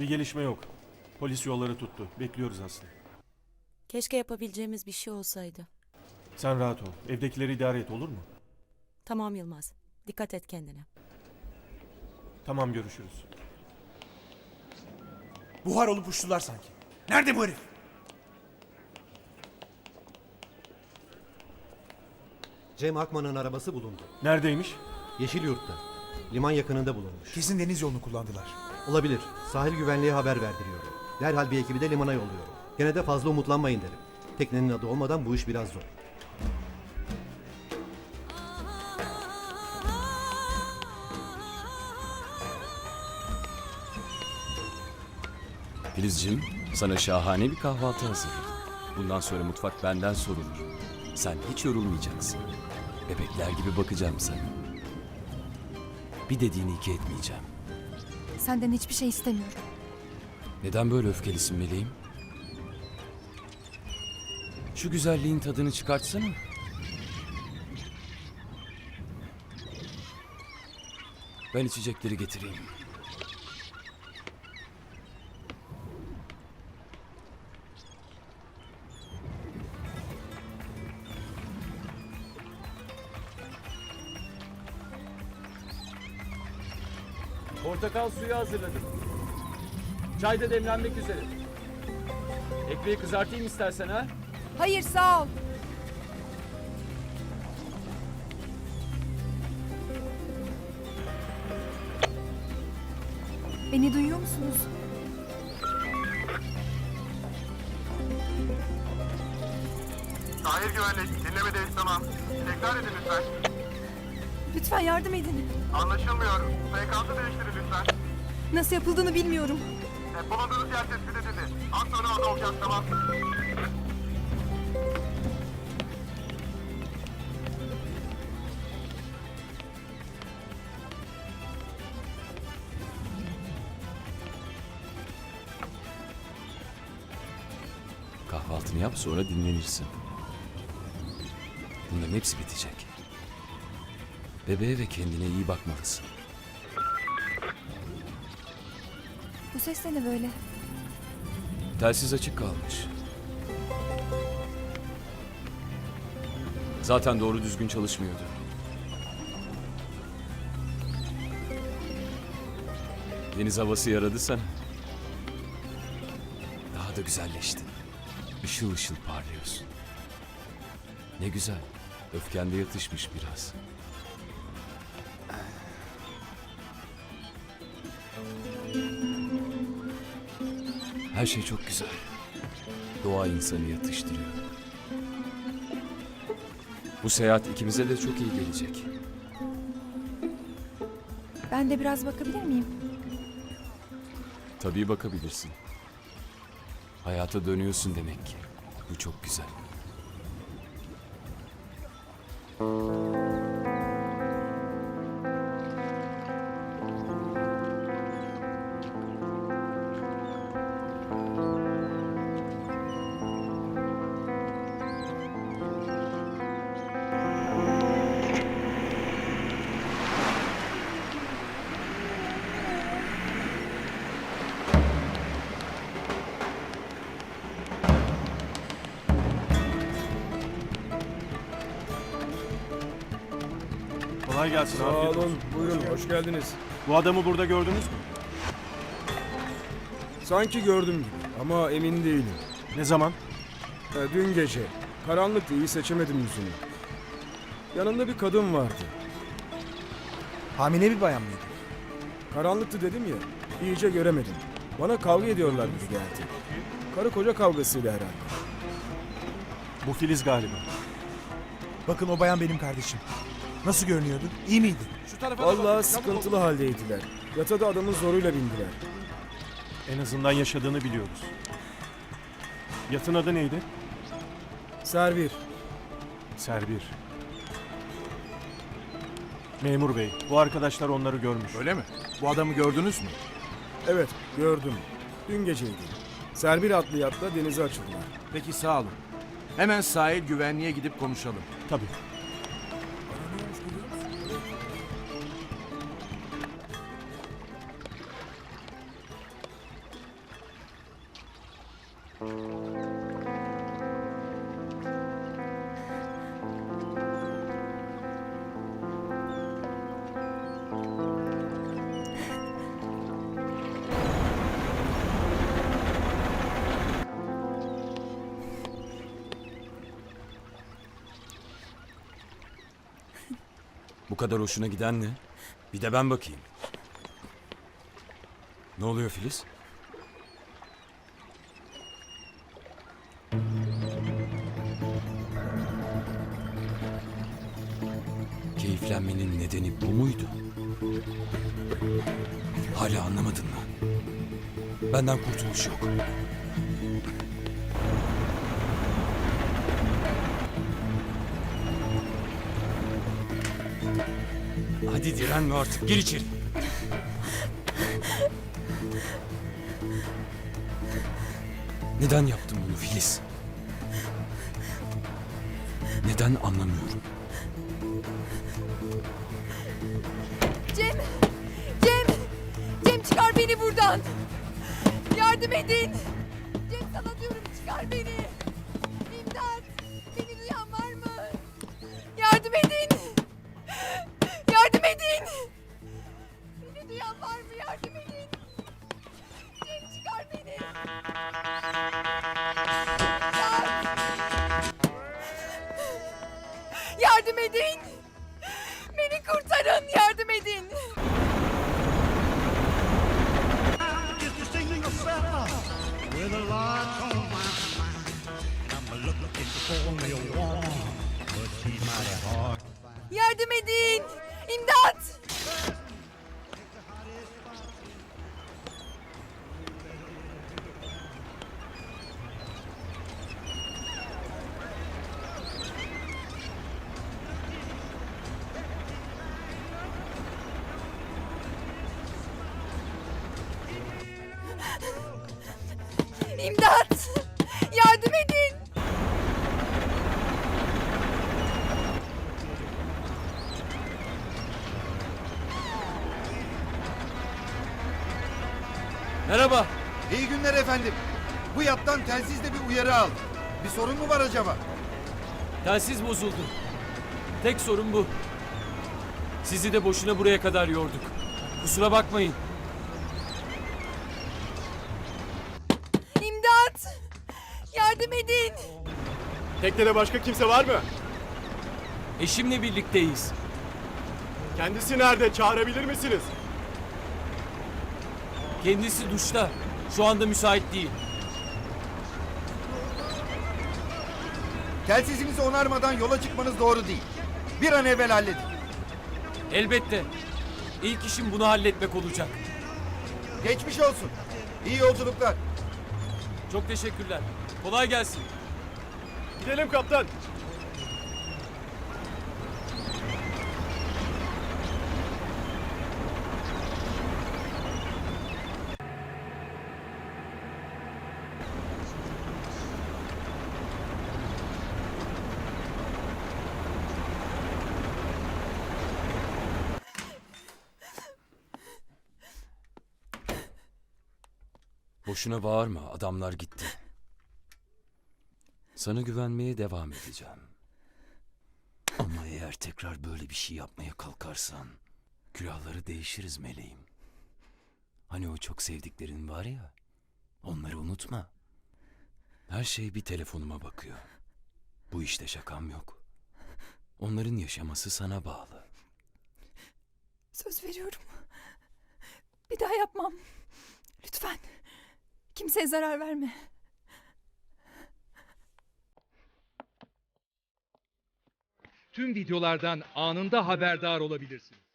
Bir gelişme yok. Polis yolları tuttu. Bekliyoruz Aslı. Keşke yapabileceğimiz bir şey olsaydı. Sen rahat ol. Evdekileri idare et olur mu? Tamam Yılmaz. Dikkat et kendine. Tamam görüşürüz. Buhar olup uçtular sanki. Nerede bu herif? Cem Akman'ın arabası bulundu. Neredeymiş? Yeşilyurt'ta. Liman yakınında bulunmuş. Kesin deniz yolunu kullandılar. Olabilir. Sahil güvenliğe haber verdiriyorum. Derhal bir ekibi de limana yolluyorum. Gene de fazla umutlanmayın derim. Teknenin adı olmadan bu iş biraz zor. Filizciğim, sana şahane bir kahvaltı hazırladım. Bundan sonra mutfak benden sorulur. Sen hiç yorulmayacaksın. Bebekler gibi bakacağım sana. Bir dediğini iki etmeyeceğim. Senden hiçbir şey istemiyorum. Neden böyle öfkelisin meleğim? Şu güzelliğin tadını çıkartsana. Ben içecekleri getireyim. Portakal suyu hazırladım. Çay da demlenmek üzere. Ekmeği kızartayım istersen ha. Hayır sağ ol. Beni duyuyor musunuz? Tahir güvenlik, dinlemedeyiz tamam. Tekrar edin lütfen. Lütfen yardım edin. Anlaşılmıyor. Frekansı değiştirin lütfen. Nasıl yapıldığını bilmiyorum. E, bulunduğunuz yer tespit edildi. Az sonra orada olacağız tamam. Kahvaltını yap sonra dinlenirsin. Bunların hepsi bitecek. Bebeğe ve kendine iyi bakmalısın. Bu ses de ne böyle? Telsiz açık kalmış. Zaten doğru düzgün çalışmıyordu. Deniz havası yaradı sana. Daha da güzelleştin. Işıl ışıl parlıyorsun. Ne güzel. Öfken de yatışmış biraz. Her şey çok güzel. Doğa insanı yatıştırıyor. Bu seyahat ikimize de çok iyi gelecek. Ben de biraz bakabilir miyim? Tabii bakabilirsin. Hayata dönüyorsun demek ki. Bu çok güzel. Kolay gelsin. Sağ afiyet olun. olsun. Buyurun hoş geldiniz. Bu adamı burada gördünüz mü? Sanki gördüm gibi ama emin değilim. Ne zaman? Ha, dün gece. Karanlıktı iyi seçemedim yüzünü. Yanında bir kadın vardı. Hamile bir bayan mıydı? Karanlıktı dedim ya. iyice göremedim. Bana kavga ediyorlar gibi geldi. Karı koca kavgasıyla herhalde. Bu Filiz galiba. Bakın o bayan benim kardeşim. Nasıl görünüyordu? İyi miydi? Vallahi sıkıntılı haldeydiler. Yata da adamın zoruyla bindiler. En azından yaşadığını biliyoruz. Yatın adı neydi? Servir. Serbir. Memur bey, bu arkadaşlar onları görmüş. Öyle mi? Bu adamı gördünüz mü? Evet gördüm. Dün geceydi. Servir adlı yatta denize açıldılar. Peki sağ olun. Hemen sahil güvenliğe gidip konuşalım. Tabii. Kadar hoşuna giden ne? Bir de ben bakayım. Ne oluyor Filiz? Keyiflenmenin nedeni bu muydu? Hala anlamadın mı? Benden kurtuluş yok. Hadi direnme artık. Gir içeri. Neden yaptın bunu Filiz? Neden anlamıyorum. Cem! Cem! Cem çıkar beni buradan! Yardım edin! Cem sana diyorum çıkar beni! Yardım edin! İmdat! İmdat! Merhaba. İyi günler efendim. Bu yattan telsizle bir uyarı aldım. Bir sorun mu var acaba? Telsiz bozuldu. Tek sorun bu. Sizi de boşuna buraya kadar yorduk. Kusura bakmayın. İmdat! Yardım edin! Teknede başka kimse var mı? Eşimle birlikteyiz. Kendisi nerede? Çağırabilir misiniz? Kendisi duşta. Şu anda müsait değil. Telsizimizi onarmadan yola çıkmanız doğru değil. Bir an evvel halledin. Elbette. İlk işim bunu halletmek olacak. Geçmiş olsun. İyi yolculuklar. Çok teşekkürler. Kolay gelsin. Gidelim kaptan. Boşuna bağırma. Adamlar gitti. Sana güvenmeye devam edeceğim. Ama eğer tekrar böyle bir şey yapmaya kalkarsan külahları değişiriz meleğim. Hani o çok sevdiklerin var ya. Onları unutma. Her şey bir telefonuma bakıyor. Bu işte şakam yok. Onların yaşaması sana bağlı. Söz veriyorum. Bir daha yapmam. Lütfen. Kimseye zarar verme. tüm videolardan anında haberdar olabilirsiniz.